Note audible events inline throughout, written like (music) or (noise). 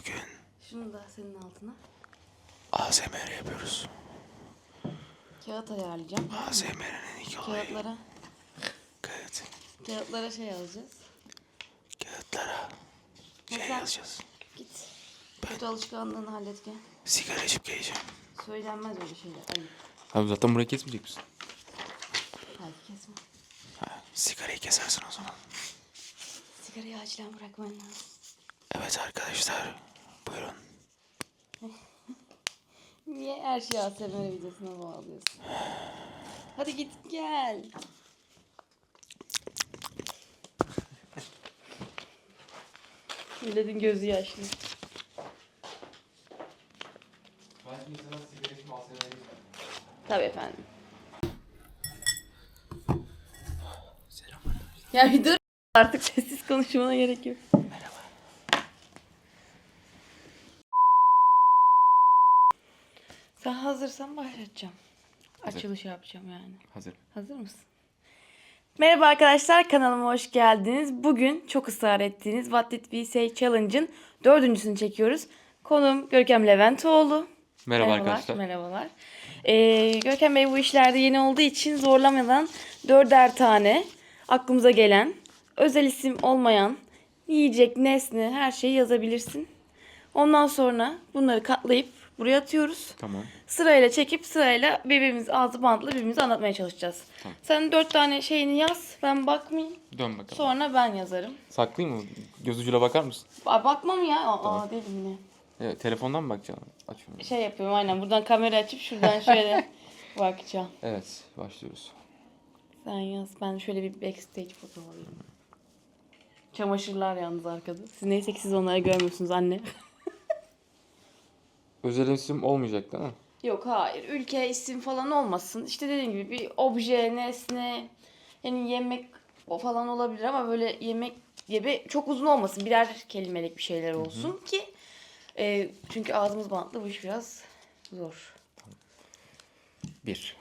bugün Şunu da senin altına. ASMR yapıyoruz. Kağıt ayarlayacağım. ASMR'nin ilk olayı. Kağıtlara, Kağıt. kağıtlara şey yazacağız. Kağıtlara şey Mesela- yazacağız. Git. Kötü alışkanlığını hallet gel. Sigara içip geleceğim. Söylenmez öyle şeyler. Ayıp. Abi zaten burayı kesmeyecek misin? Hadi kesme. Ha, sigarayı kesersin o zaman. Sigarayı acilen bırakman lazım. Evet arkadaşlar. Buyurun. (laughs) Niye her şeyi ASMR videosuna bağlıyorsun? Hadi git gel. Milletin gözü yaşlı. Tabii efendim. Selam Ya bir dur artık sessiz konuşmana gerek yok. Hazırsan başlatacağım. Açılış yapacağım yani. Hazır. Hazır mısın? Merhaba arkadaşlar kanalıma hoş geldiniz. Bugün çok ısrar ettiğiniz What Did We Say Challenge'ın dördüncüsünü çekiyoruz. Konum Görkem Leventoğlu. Merhaba Merhabalar, arkadaşlar. Merhabalar. Ee, Görkem Bey bu işlerde yeni olduğu için zorlamadan dörder tane aklımıza gelen, özel isim olmayan, yiyecek, nesne her şeyi yazabilirsin. Ondan sonra bunları katlayıp buraya atıyoruz. Tamam. Sırayla çekip sırayla birbirimiz ağzı bantlı birbirimize anlatmaya çalışacağız. Tamam. Sen dört tane şeyini yaz, ben bakmayayım. Dön bakalım. Sonra ben yazarım. Saklayayım mı? Göz ucuyla bakar mısın? Aa, bakmam ya. Aa, Tamam. değilim yine. Evet, telefondan mı bakacaksın? Açıyorum. Şey yapıyorum aynen. Buradan kamera açıp şuradan şöyle (laughs) bakacağım. Evet, başlıyoruz. Sen yaz. Ben şöyle bir backstage fotoğrafı alayım. Çamaşırlar yalnız arkada. Siz neyse ki siz onları görmüyorsunuz anne. Özel isim olmayacak değil mi? Yok hayır. Ülke isim falan olmasın. İşte dediğim gibi bir obje, nesne, yani yemek o falan olabilir ama böyle yemek gibi çok uzun olmasın. Birer kelimelik bir şeyler olsun ki e, çünkü ağzımız bantlı bu iş biraz zor. Bir.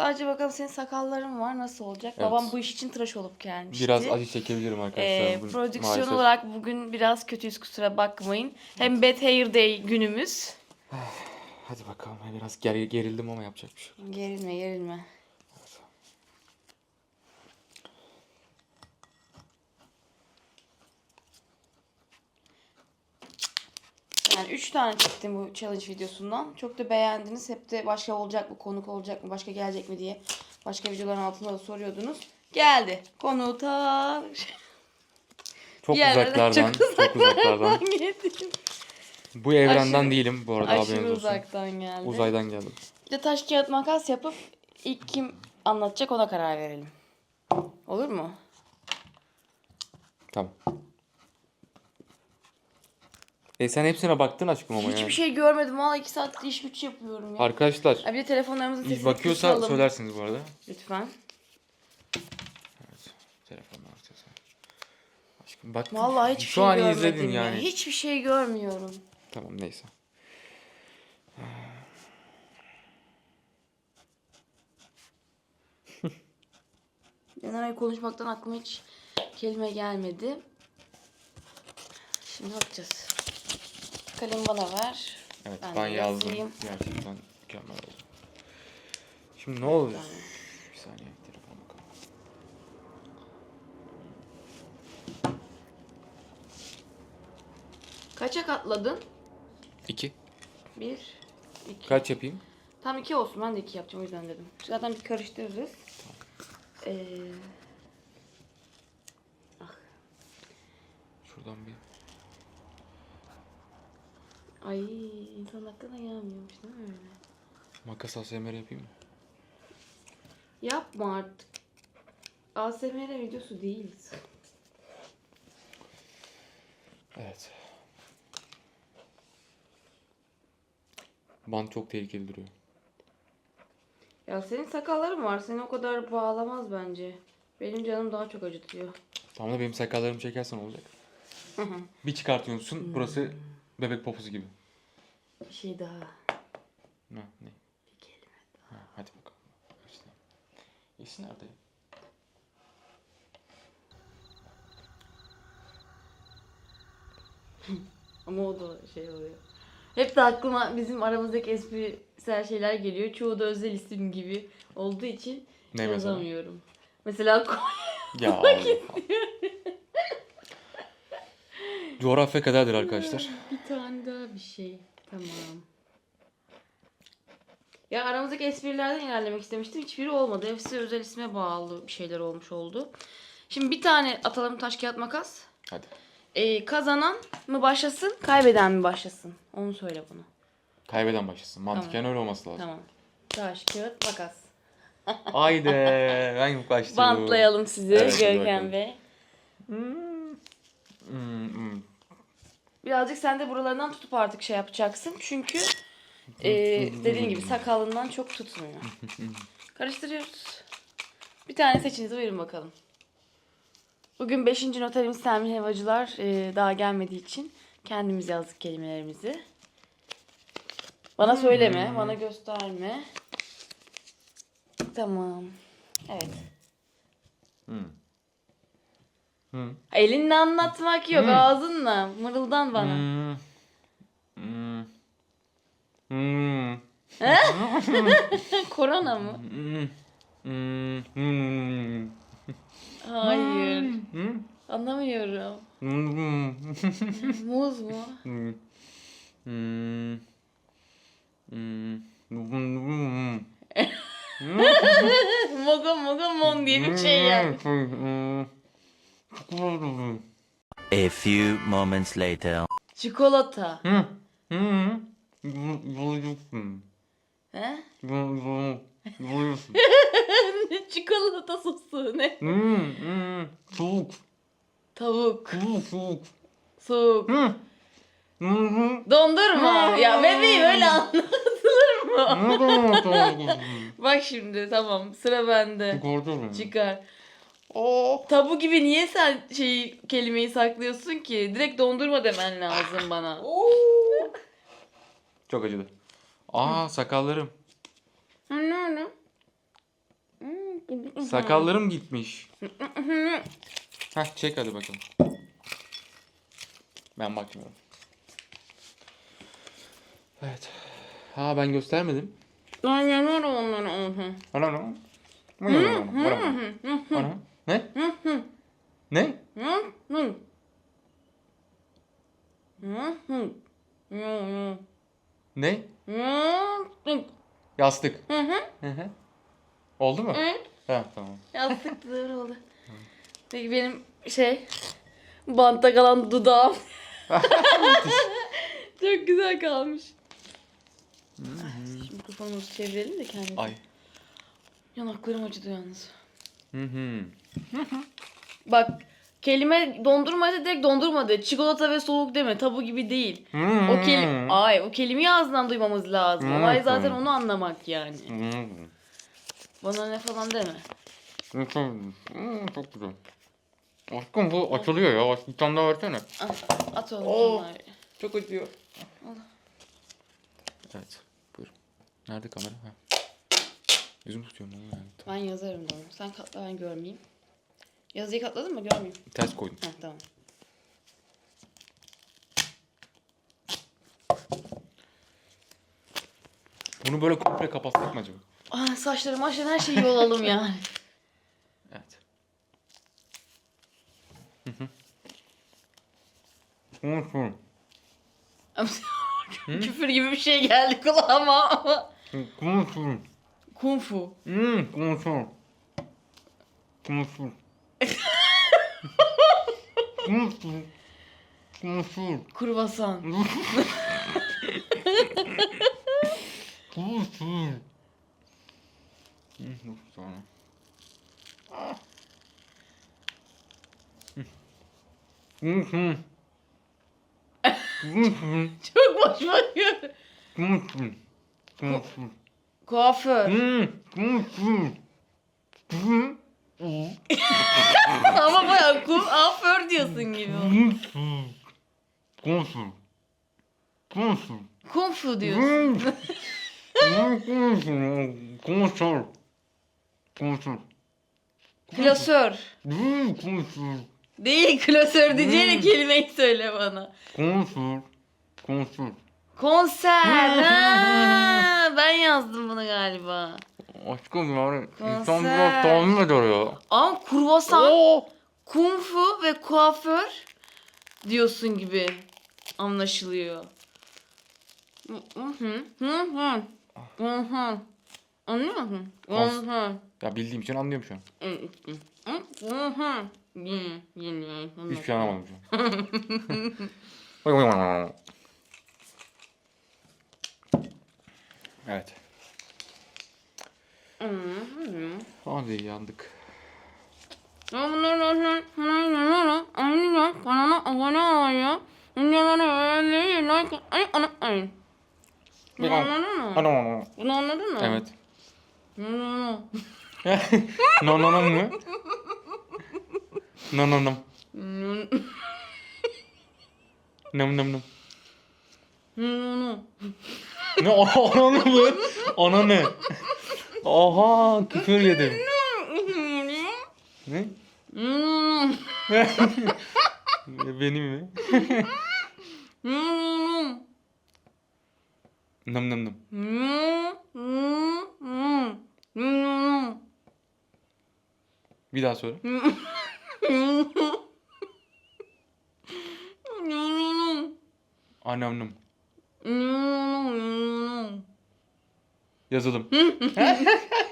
Sadece bakalım senin sakalların var nasıl olacak? Evet. Babam bu iş için tıraş olup gelmişti. Biraz acı çekebilirim arkadaşlar. Ee, Bu- prodüksiyon maalesef. olarak bugün biraz kötüyüz kusura bakmayın. Hem Bad Hair Day günümüz. (sighs) Hadi bakalım. Biraz ger gerildim ama yapacak bir şey yok. Gerilme gerilme. Yani 3 tane çektim bu challenge videosundan. Çok da beğendiniz. Hep de başka olacak mı, konuk olacak mı, başka gelecek mi diye başka videoların altında da soruyordunuz. Geldi. Konu ta Çok Bir yerlerden uzaklardan, çok uzaklardan. geldi. Bu evrenden Aşırı- değilim bu arada Aşırı haberiniz olsun. uzaktan geldi. Uzaydan geldim. Bir de taş kağıt makas yapıp ilk kim anlatacak ona karar verelim. Olur mu? Tamam. E sen hepsine baktın aşkım ama Hiçbir yani. şey görmedim. Valla iki saattir iş güç yapıyorum ya. Arkadaşlar Ha, bir de telefonlarımızın sesini bakıyorsa kısalım. söylersiniz bu arada. Lütfen. Evet. Telefonlar sesi. Aşkım bak. Vallahi hiçbir Şu şey an görmedim izledin ya. yani. Hiçbir şey görmüyorum. Tamam neyse. Genel konuşmaktan aklıma hiç kelime gelmedi. Şimdi bakacağız. Kalemi bana ver. Evet Ben ben, yazdım. yazayım. Gerçekten mükemmel oldu. Şimdi ne oluyor? Bir saniye telefon bakalım. Kaça katladın? İki. Bir, iki. Kaç yapayım? Tam iki olsun. Ben de iki yapacağım. O yüzden dedim. Zaten bir karıştırırız. Ee, Şuradan bir. Ay insan aklına gelmiyormuş değil mi öyle? Makas ASMR yapayım mı? Yapma artık. ASMR videosu değil. Evet. Bant çok tehlikeli duruyor. Ya senin sakalların var. Seni o kadar bağlamaz bence. Benim canım daha çok acıtıyor. Tamam da benim sakallarımı çekersen olacak. bir çıkartıyorsun burası bebek poposu gibi. Bir şey daha. Ne? Ne? Bir kelime. Ha, hadi bakalım. İşte. İyisi nerede? (laughs) Ama o da şey oluyor. Hep de aklıma bizim aramızdaki esprisel şeyler geliyor. Çoğu da özel isim gibi olduğu için Ne mesela? yazamıyorum. Mesela Ya Allah. Coğrafya kaderdir arkadaşlar. bir tane daha bir şey. Tamam. Ya aramızdaki esprilerden ilerlemek istemiştim. Hiçbiri olmadı. Hepsi özel isme bağlı bir şeyler olmuş oldu. Şimdi bir tane atalım taş kağıt makas. Hadi. Ee, kazanan mı başlasın, kaybeden mi başlasın? Onu söyle bana. Kaybeden başlasın. Mantıken öyle olması lazım. Tamam. Taş, kağıt, makas. Haydi. Ben başlıyorum. Bantlayalım sizi Evet, Görkem bakalım. Bey. Hmm, hmm. Birazcık sen de buralarından tutup artık şey yapacaksın. Çünkü (laughs) e, dediğim gibi sakalından çok tutmuyor. (laughs) Karıştırıyoruz. Bir tane seçiniz buyurun bakalım. Bugün 5. noterimiz Selmin Hevacılar e, daha gelmediği için kendimiz yazdık kelimelerimizi. Bana söyleme, bana gösterme. Tamam. Evet. Hmm. Hmm. Elinle anlatmak yok, Hmm. ağzınla. Mırıldan bana. Hmm. Hmm. (laughs) Korona mı? Hayır. Anlamıyorum. Muz mu? (laughs) Mogo mogo mon diye bir şey yani. A few moments later. Çikolata. Hmm. Hmm. Buluyorsun. He? Buluyorsun. (laughs) Çikolata sosu ne? Hmm. Hmm. Soğuk. Tavuk. Soğuk. Soğuk. Soğuk. Hmm. Hmm. Dondurma. ya bebeğim öyle anlatılır mı? Hmm. (laughs) Bak şimdi tamam sıra bende. Çıkar. Oh. Tabu gibi niye sen şeyi kelimeyi saklıyorsun ki? Direkt dondurma demen lazım bana. Çok acıdı. Aa sakallarım. Ne ne? Hmm, Sakallarım gitmiş. Heh çek hadi bakalım. Ben bakmıyorum. Evet. Ha ben göstermedim. Ben yanarım onları. Hı. Ana ana. Ana ana. Ne? Ne? Hı hı. Hı hı. Hı hı. Ne? Hı hı. Yastık. Hı hı. Hı hı. Oldu mu? Evet. Ha tamam. Yastık doğru oldu. (laughs) Peki benim şey bantta kalan dudağım. (laughs) Çok güzel kalmış. Şimdi mikrofonumuzu çevirelim de kendimize. Ay. Yanaklarım acıdı yalnız. Hı hı. (laughs) Bak kelime dondurmaydı direkt dondurmadı. Çikolata ve soğuk deme. Tabu gibi değil. O kelime ay o kelimeyi ağzından duymamız lazım. Olay zaten onu anlamak yani. Bana ne falan deme. Çok güzel. Aşkım bu açılıyor ya. Bir tane daha versene. Al, at oğlum bunları. Çok acıyor. Evet. Buyur. Nerede kamera? Ha. Yüzüm tutuyorum yani. Ben yazarım doğru. Sen katla ben görmeyeyim. Yazıyı katladın mı? Görmeyeyim. Ters koydum. Heh, tamam. Bunu böyle komple kapatsak mı acaba? Aa, saçlarım maçlarım her şeyi yolalım yani. (laughs) Evet. Hı (laughs) hı. Küfür gibi bir şey geldi kulağıma ama. Hı hı. Kung fu. Hı hı. Hı hı. Hı sonra. Hı hı. Hı hı. Çok boş bakıyor. Hı hı. Kuaför. Hı hı hı. (laughs) ama bayağı kuaför diyorsun gibi. Konsul. Konsul. Kung fu diyorsun. Konsul. Konsul. Klasör. Konsul. Değil klasör diyeceğine kelimeyi söyle bana. Konsür. Konsür. Konser. (laughs) ha, ben yazdım bunu galiba. Aşkım yani insan biraz tahmin eder ya. Ama kruvasan, Oo. kung fu ve kuaför diyorsun gibi anlaşılıyor. Hı hı hı hı. Hı hı. Anlıyor musun? Hı Kons- hı. Ya bildiğim için anlıyorum şu an. Hı hı. Hı hı. Yeni, yeni. Hiçbir şey anlamadım şu an. (laughs) evet. Hı hı. Hadi yandık. Kanala abone olmayı, videoları beğenmeyi, like atmayı unutmayın. Bunu anladın mı? Ano. Bunu anladın mı? Evet. No, no, no. No no no mu? No no no. Nam nam nam. no, no. Ne ananı mı? Ananı. Aha küfür yedim. Ne? No, (laughs) Benim mi? Nam nam nam. No, no, no. No, no. Bir daha söyle. Anam nam. Yazılım. (laughs)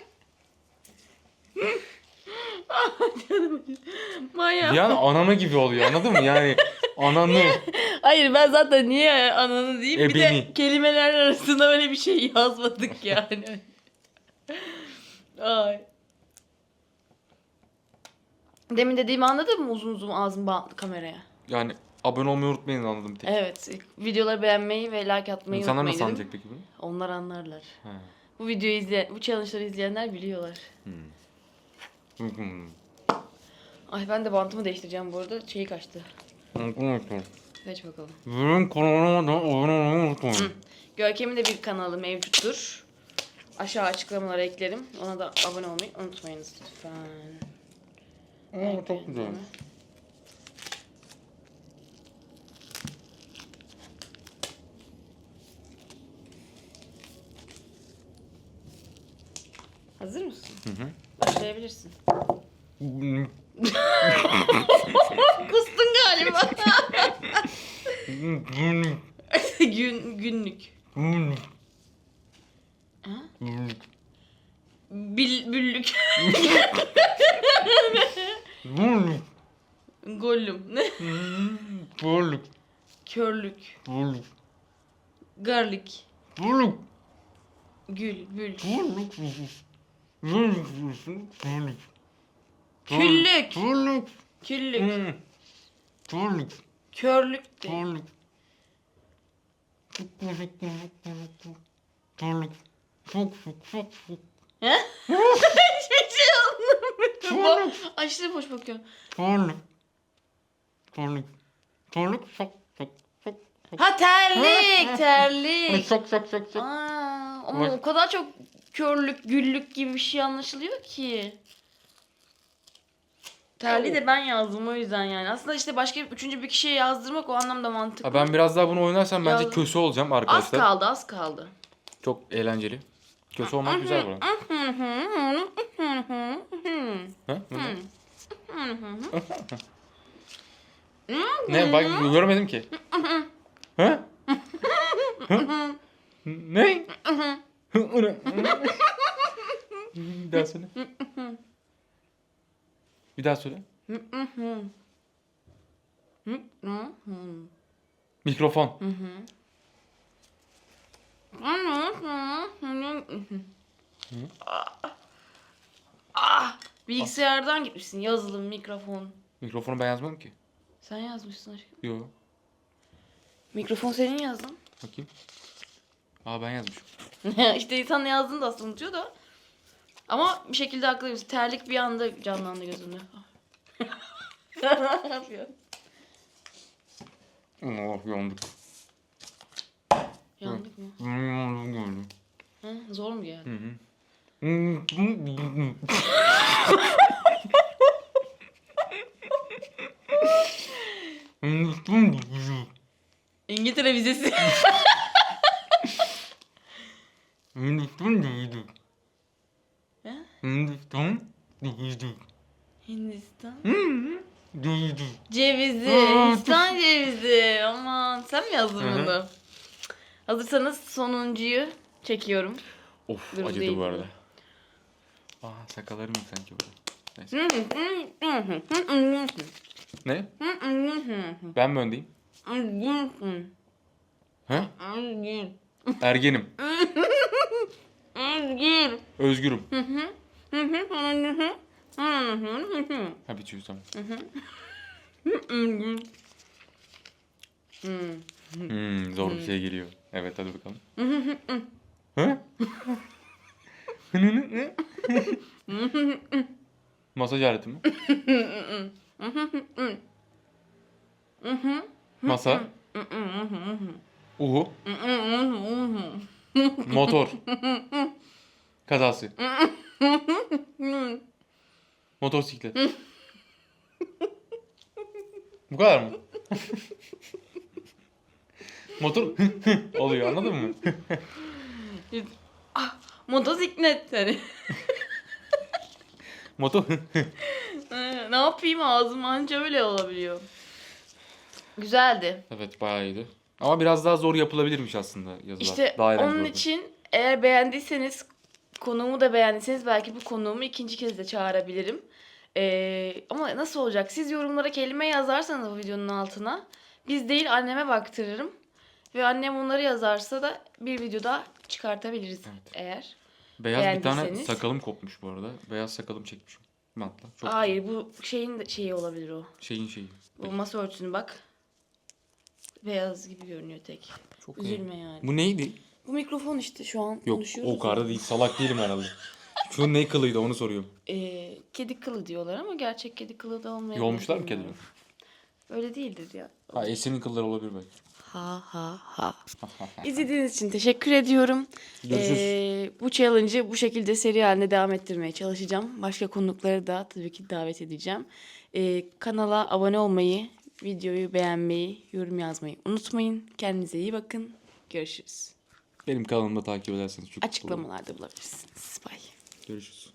(laughs) Maya. An ananı gibi oluyor anladın mı? Yani ananı. Hayır ben zaten niye ananı diyeyim bir de Ebeni. kelimeler arasında öyle bir şey yazmadık (laughs) yani. Ay. Demin dediğimi anladın mı uzun uzun ağzım bağlı kameraya? Yani abone olmayı unutmayın anladım tek. Evet. Videoları beğenmeyi ve like atmayı İnsanlar unutmayın nasıl dedim. anlayacak peki bunu? Onlar anlarlar. Ha. Bu videoyu izleyen, bu challenge'ları izleyenler biliyorlar. Hmm. Ay ben de bantımı değiştireceğim bu arada. Şeyi kaçtı. Geç bakalım. Benim kanalıma da abone unutmayın. Görkem'in de bir kanalı mevcuttur. Aşağı açıklamalara eklerim. Ona da abone olmayı unutmayınız lütfen. Aa, çok güzel. Hazır mısın? Hı hı. Başlayabilirsin. (laughs) Kustun galiba. (laughs) Gün, günlük. Ha? Bil, büllük. Gollum. Ne? Bulduk. Körlük. Bulduk. Garlik. Bulduk. Gül. Bül. Bulduk. Bulduk. Bulduk. Küllük. Bulduk. Küllük. Bulduk. Körlük de. Bulduk. Bulduk. Bulduk. Fuk fuk fuk fuk. He? Hiçbir şey anlamadım. Aşırı boş bakıyor. Bulduk. Bulduk. Bulduk. Çok çok çok. Ha terlik. Terlik. Çok çok çok çok. Aa, ama o kadar çok körlük, güllük gibi bir şey anlaşılıyor ki. Terliği de ben yazdım o yüzden yani. Aslında işte başka üçüncü bir kişiye yazdırmak o anlamda mantıklı. Ha, ben biraz daha bunu oynarsam bence Ya- kötü olacağım az arkadaşlar. kaldı, az kaldı. Çok eğlenceli. Kötü olmak güzel bu. arada. Ha? Ne? ne? Bak görmedim ki. ha? Ha? ne? Daha söyle. Bir daha söyle. Mikrofon. Ah, bilgisayardan gitmişsin. Yazılım, mikrofon. Mikrofonu ben yazmadım ki. Sen yazmışsın aşkım. Yo. Mikrofon senin yazdın. Bakayım. Aa ben yazmışım. (laughs) işte insan ne yazdığını da aslında unutuyor da. Ama bir şekilde haklıyız. Terlik bir anda canlandı gözümde. ne yapıyorsun? Oh yandık. Yandık mı? Hmm, Ha, zor mu geldi? Hı hı. İngiltere vizesi. Ha? Hindistan. Cevizi. Hindistan cevizi. Aman sen mi yazdın Hı hı. bunu? Hazırsanız sonuncuyu çekiyorum. Of Dur, acıdı bu arada. Aa sakallarım yok sanki burada. Ne? Ben mi öndeyim? He? Ergenim. Özgürüm. Ha bitiyor tamam. Hmm, zor bir şey geliyor. Evet hadi bakalım. Hı? Masaj aleti mi? Masa. Uhu. Motor. Kazası. (laughs) Motosiklet. Bu kadar mı? (laughs) Motor (laughs) oluyor anladın mı? Motosiklet hani. Motor ne yapayım ağzım anca öyle olabiliyor. Güzeldi. Evet bayağı iyiydi. Ama biraz daha zor yapılabilirmiş aslında yazılar. İşte daha onun olurdu. için eğer beğendiyseniz konuğumu da beğendiyseniz belki bu konuğumu ikinci kez de çağırabilirim. Ee, ama nasıl olacak? Siz yorumlara kelime yazarsanız bu videonun altına biz değil anneme baktırırım. Ve annem onları yazarsa da bir video daha çıkartabiliriz Evet. eğer. Beyaz bir tane sakalım kopmuş bu arada. Beyaz sakalım çekmişim. Bantla. Çok Hayır bu şeyin şeyi olabilir o. Şeyin şeyi. Bu masa örtüsünü bak. Beyaz gibi görünüyor tek. Çok iyi. Üzülme yani. Bu neydi? Bu mikrofon işte şu an Yok konuşuyoruz. o kadar ya. değil. Salak değilim herhalde. Şu ne kılıydı onu soruyorum. Ee, kedi kılı diyorlar ama gerçek kedi kılı da olmayabilir. Yolmuşlar mı kedileri? Öyle değildir ya. Ha Esin'in kılları olabilir belki. Ha ha ha. (laughs) İzlediğiniz için teşekkür ediyorum. Görüşürüz. Ee, bu challenge'ı bu şekilde seri halinde devam ettirmeye çalışacağım. Başka konukları da tabii ki davet edeceğim. Ee, kanala abone olmayı, videoyu beğenmeyi, yorum yazmayı unutmayın. Kendinize iyi bakın. Görüşürüz. Benim kanalımda takip ederseniz çok mutlu olurum. Açıklamalarda bulabilirsiniz. Bye. Görüşürüz.